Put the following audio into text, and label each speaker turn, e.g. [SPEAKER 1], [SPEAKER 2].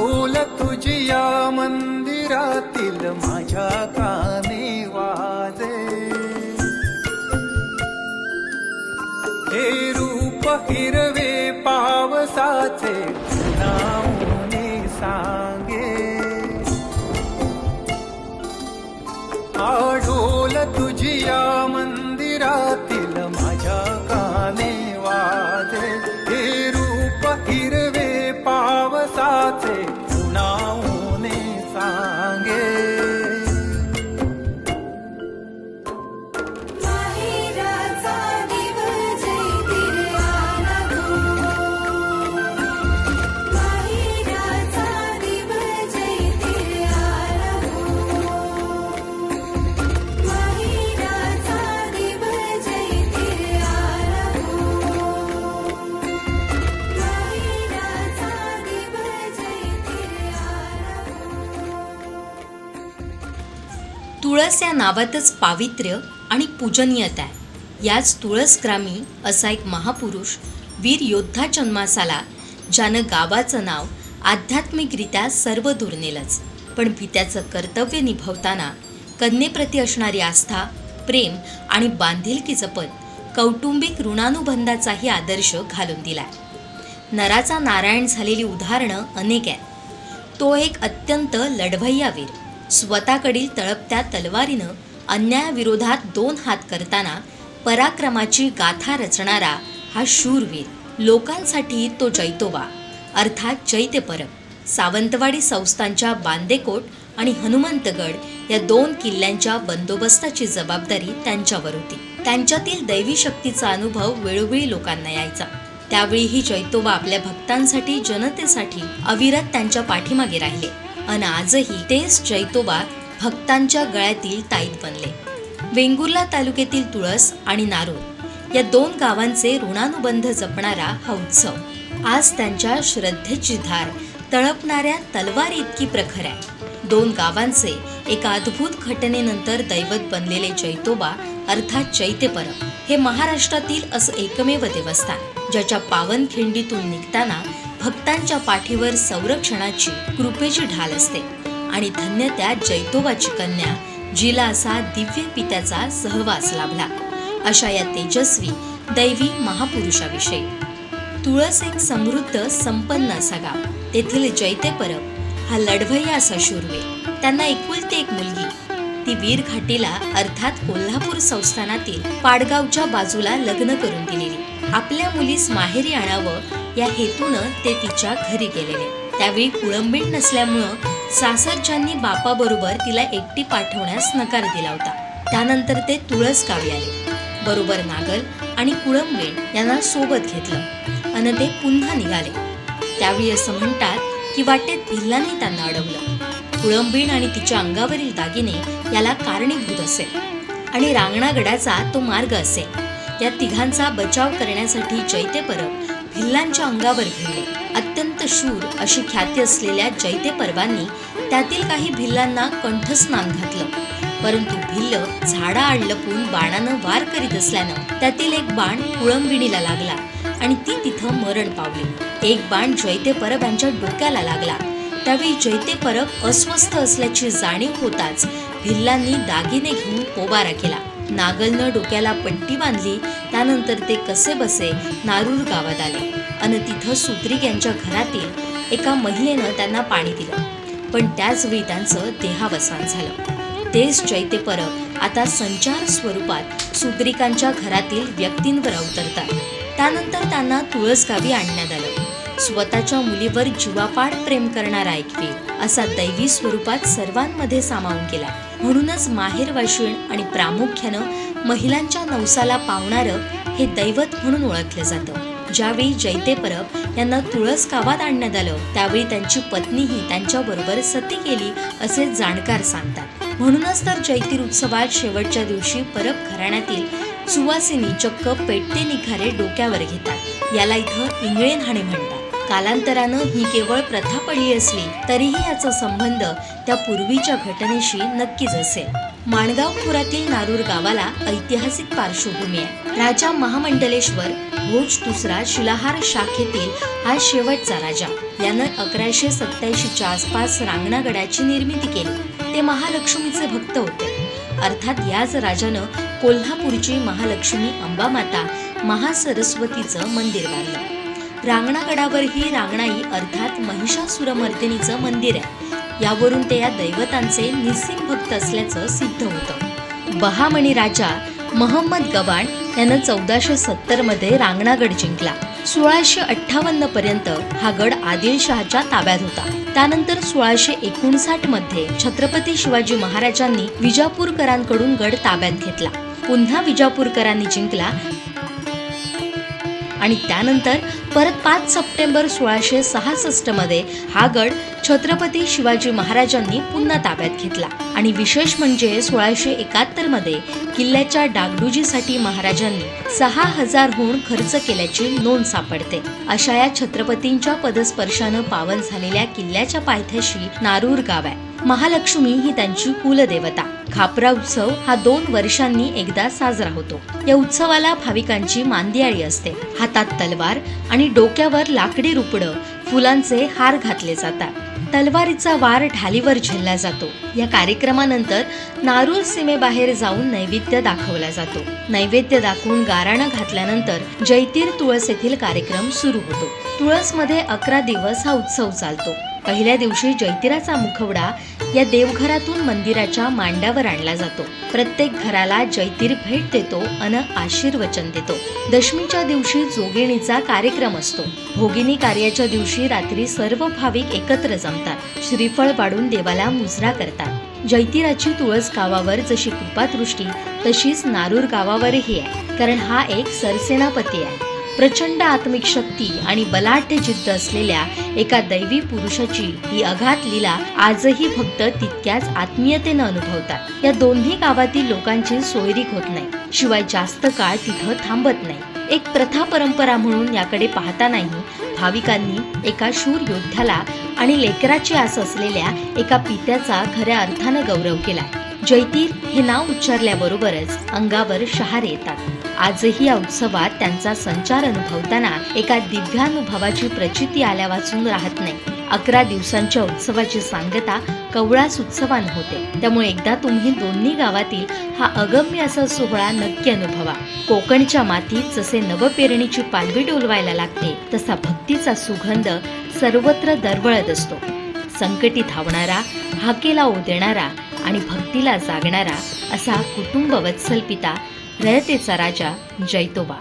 [SPEAKER 1] ढोल तुझिया मंदिरातील माझ्या काने वाजे. हे रूप हिरवे पावसाचे नावने सांगे.
[SPEAKER 2] आढोल तुझिया
[SPEAKER 3] तुळस या नावातच पावित्र्य आणि पूजनीयता आहे याच तुळस ग्रामी असा एक महापुरुष वीर योद्धा जन्मास आला ज्यानं गावाचं नाव आध्यात्मिकरित्या सर्व दूर नेलंच पण पित्याचं कर्तव्य निभवताना कन्येप्रती असणारी आस्था प्रेम आणि बांधिलकी जपत कौटुंबिक ऋणानुबंधाचाही आदर्श घालून दिलाय. नराचा नारायण झालेली उदाहरणं अनेक आहेत. तो एक अत्यंत लढवय्या वीर स्वतःकडील तळपत्या तलवारीनं अन्यायाविरोधात दोन हात करताना पराक्रमाची गाथा रचणारा हा शूरवीर लोकांसाठी तो जैतोबा. अर्थात चैत्यपरब सावंतवाडी संस्थांच्या बांदेकोट आणि हनुमंतगड या दोन किल्ल्यांच्या बंदोबस्ताची जबाबदारी त्यांच्यावर होती. त्यांच्यातील दैवी शक्तीचा अनुभव वेळोवेळी लोकांना यायचा. त्यावेळीही जैतोबा आपल्या भक्तांसाठी जनतेसाठी अविरत त्यांच्या पाठीमागे राहिले. अन आजही तेच जैतोबा भक्तांच्या गळ्यातील ताईत बनले. वेंगुर्ला तालुक्यातील तुळस आणि नारूर या दोन गावांचे ऋणानुबंध जपणारा हा उत्सव आज त्यांच्या श्रद्धेची धार तळपणाऱ्या तलवारी इतकी प्रखर आहे. दोन गावांचे एका अद्भुत घटनेनंतर दैवत बनलेले जैतोबा अर्थात चैत्य परब हे महाराष्ट्रातील असं एकमेव देवस्थान ज्याच्या पावन खिंडीतून निघताना भक्तांच्या पाठीवर संरक्षणाची कृपेची ढाल असते. आणि धन्य त्या जैतोबाची कन्या जिला असा दिव्य पित्याचा सहवास लाभला. अशा या तेजस्वी दैवी महापुरुषाविषयी. तुळस एक समृद्ध संपन्न असा गाव तेथील जैते परब हा लढवय्या असा शूरवे त्यांना एकुलती एक मुलगी. ती वीर घाटीला अर्थात कोल्हापूर संस्थानातील पाडगावच्या बाजूला लग्न करून दिलेली. आपल्या मुलीस माहेरी आणावं या हेतूनं ते तिच्या घरी गेलेले. त्यावेळी कुळंबीण नसल्यामुळं सासरच्यांनी बापाबरोबर तिला एकटी पाठवण्यास नकार दिला होता. त्यानंतर ते तुळस गावी आले. बरोबर नागल आणि कुळंबीण यांना सोबत घेतलं आणि ते पुन्हा निघाले. त्यावेळी असं म्हणतात की वाटेत भिल्लांनी त्यांना अडवलं. कुळंबीण आणि तिच्या अंगावरील दागिने याला कारणीभूत असेल आणि रांगणागडाचा तो मार्ग असेल या तिघांचा बचाव करण्यासाठी जैते परब भिल्लांच्या अंगावर भिडले अत्यंत शूर अशी ख्याती असलेल्या जैते परबांनी त्यातील काही भिल्लांना कंठस्नान घातलं. परंतु भिल्ल झाडा आड लपून बाणानं वार करीत असल्यानं त्यातील एक बाण कुळंबिणीला लागला आणि ती तिथं मरण पावली. एक बाण जैते परब यांच्या डोक्याला लागला. त्यावेळी जैते परब अस्वस्थ असल्याची जाणीव होताच भिल्लांनी दागिने घेऊन पोबारा केला. नागलनं डोक्याला पट्टी बांधली त्यानंतर ते कसे बसे नारूर गावात आले. अन तिथं सुत्रिक यांच्या घरातील एका महिलेनं त्यांना पाणी दिलं. पण त्याच वेळी त्यांचं देहावसान झालं. तेच चैत्य परब आता संचार स्वरूपात सुत्रिकांच्या घरातील व्यक्तींवर अवतरतात. त्यानंतर त्यांना तुळसगावी आणण्यात आलं. स्वतःच्या मुलीवर जीवापाड प्रेम करणारा ऐकवी असा दैवी स्वरूपात सर्वांमध्ये सामावून केला म्हणूनच माहेर वाशिण आणि प्रामुख्यानं महिलांच्या नवसाला पावणारं हे दैवत म्हणून ओळखलं जातं. ज्यावेळी जैते परब यांना तुळस गावात आणण्यात आलं त्यावेळी त्यांची पत्नीही त्यांच्याबरोबर सती केली असे जाणकार सांगतात. म्हणूनच तर जैतीर उत्सवात शेवटच्या दिवशी परब घराण्यातील सुवासिनी चक्क पेटते निखारे डोक्यावर घेतात. याला इथं इंगळेन हाणे म्हणतात. कालांतरानं ही केवळ प्रथा पडली असली तरीही याचा संबंध त्या पूर्वीच्या घटनेशी नक्कीच असेल. माणगाव खोरातील नारूर गावाला ऐतिहासिक पार्श्वभूमी आहे. राजा महामंडलेश्वर भोज दुसरा शिलाहार शाखेतील हा शेवटचा राजा. यानं अकराशे सत्याऐंशीच्या आसपास रांगणागडाची निर्मिती केली. ते महालक्ष्मीचे भक्त होते. अर्थात याच राजानं कोल्हापूरची महालक्ष्मी अंबामाता महासरस्वतीचं मंदिर बांधलं. रांगणागडावरही रांगणाई अर्थात महिषासुरमर्दिनीचं मंदिर आहे. यावरून ते या दैवतांचे निस्सिम भक्त असल्याचं सिद्ध होतं. बहामणी राजा महम्मद गवाण यानं चौदाशे सत्तरमध्ये रांगणागड जिंकला. सोळाशे अठ्ठावन्न पर्यंत हा गड आदिलशहाच्या ताब्यात होता. त्यानंतर सोळाशे एकोणसाठमध्ये छत्रपती शिवाजी महाराजांनी विजापूरकरांकडून गड ताब्यात घेतला. पुन्हा विजापूरकरांनी जिंकला आणि त्यानंतर परत पाच सप्टेंबर सोळाशे सहासष्टमध्ये हा गड छत्रपती शिवाजी महाराजांनी पुन्हा ताब्यात घेतला. आणि विशेष म्हणजे सोळाशे एकाहत्तरमध्ये किल्ल्याच्या डागडुजीसाठी महाराजांनी सहा हजारहून खर्च केल्याची नोंद सापडते. अशा या छत्रपतींच्या पदस्पर्शानं पावन झालेल्या किल्ल्याच्या पायथ्याशी नारूर गाव आहे. महालक्ष्मी ही त्यांची कुलदेवता. खापरा उत्सव हा दोन वर्षांनी एकदा साजरा होतो. या उत्सवाला भाविकांची मांदियाळी असते. हातात तलवार आणि डोक्यावर लाकडी रुपडं फुलांचे हार घातले जातात. तलवारीचा वार ढालीवर झेलला जातो. या कार्यक्रमानंतर नारूर सीमेबाहेर जाऊन नैवेद्य दाखवला जातो. नैवेद्य दाखवून गाराणं घातल्यानंतर जैतीर तुळस येथील कार्यक्रम सुरू होतो. तुळसमध्ये अकरा दिवस हा उत्सव चालतो. पहिल्या दिवशी जैतिराचा मुखवडा या देवघरातून मंदिराच्या मांडावर आणला जातो. प्रत्येक घराला जैतीर भेट देतो अन आशीर्वचन देतो. दशमीच्या दिवशी जोगिणीचा कार्यक्रम असतो. भोगिनी कार्याच्या दिवशी रात्री सर्व भाविक एकत्र जमतात. श्रीफळ पाडून देवाला मुजरा करतात. जैतिराची तुळस गावावर जशी कृपादृष्टी तशीच नारूर गावावरही आहे. कारण हा एक सरसेनापती आहे. प्रचंड आत्मिक शक्ती आणि बलाढ्य जिद्द असलेल्या एका दैवी पुरुषाची ही अघात लीला आजही भक्त तितक्याच आत्मीयतेनं अनुभवतात. या दोन्ही गावातील लोकांची सोयरीक होत नाही. शिवाय जास्त काळ तिथं थांबत नाही. एक प्रथा परंपरा म्हणून याकडे पाहतानाही भाविकांनी एका शूर योद्ध्याला आणि लेकराची आस असलेल्या एका पित्याचा खऱ्या अर्थानं गौरव केला जैतीर हे नाव उच्चारल्याबरोबरच अंगावर शहारे येतात. आजही या उत्सवात त्यांचा संचार अनुभवताना एका दिव्यानुभवाची प्रचिती आल्या वाचून राहत नाही. अकरा दिवसांच्या उत्सवाची सांगता कवळास उत्सवान होते. त्यामुळे एकदा तुम्ही दोन्ही गावातील हा अगम्य असा सोहळा नक्की अनुभवा. कोकणच्या मातीत जसे नवपेरणीची पालवी डोलवायला लागते तसा भक्तीचा सुगंध सर्वत्र दरवळत असतो. संकटी धावणारा हाकेला ओदेणारा आणि भक्तीला जागणारा असा कुटुंब वत्सल पिता रयतेचा राजा जैतोबा.